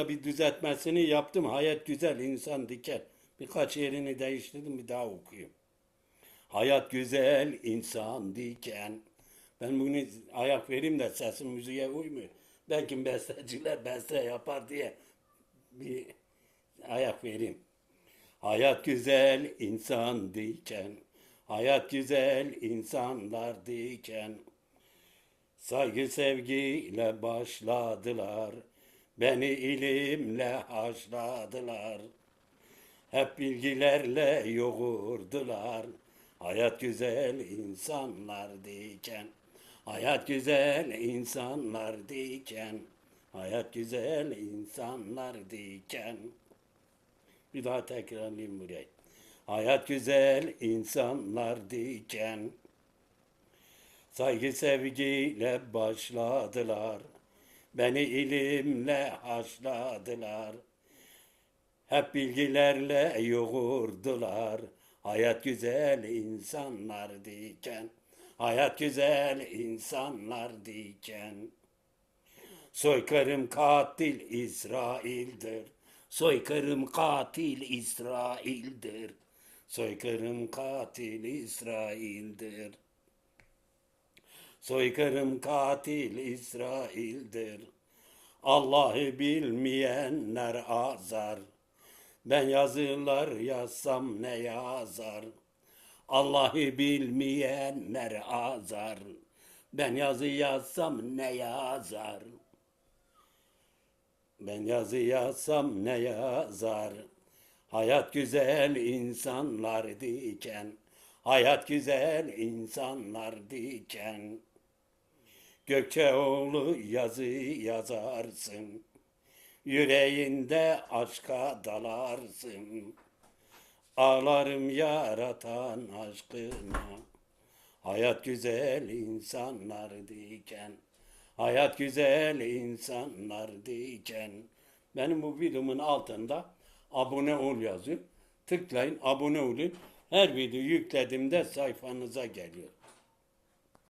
bir düzeltmesini yaptım. Hayat güzel insan diken. Birkaç yerini değiştirdim bir daha okuyayım. Hayat güzel insan diken. Ben bunu ayak vereyim de sesim müziğe uymuyor. Belki besteciler beste yapar diye bir ayak vereyim. Hayat güzel insan diken. Hayat güzel insanlar diken. Saygı sevgiyle başladılar. Beni ilimle haşladılar. Hep bilgilerle yoğurdular. Hayat güzel insanlar diken. Hayat güzel insanlar diken. Hayat güzel insanlar diken. Bir daha tekrarlayayım burayı. Hayat güzel insanlar diken. Saygı sevgiyle başladılar. Beni ilimle haşladılar. Hep bilgilerle yoğurdular. Hayat güzel insanlar diken. Hayat güzel insanlar diken. Soykırım katil İsrail'dir. Soykırım katil İsrail'dir. Soykırım katil İsrail'dir. Soykırım katil İsrail'dir. Allah'ı bilmeyenler azar. Ben yazılar yazsam ne yazar? Allah'ı bilmeyenler azar. Ben yazı yazsam ne yazar? Ben yazı yazsam ne yazar? Hayat güzel insanlar diken. Hayat güzel insanlar diken. Gökçeoğlu yazı yazarsın. Yüreğinde aşka dalarsın. Ağlarım yaratan aşkına. Hayat güzel insanlar diken. Hayat güzel insanlar diken. Benim bu videomun altında abone ol yazıyor. Tıklayın abone olun. Her video yüklediğimde sayfanıza geliyor.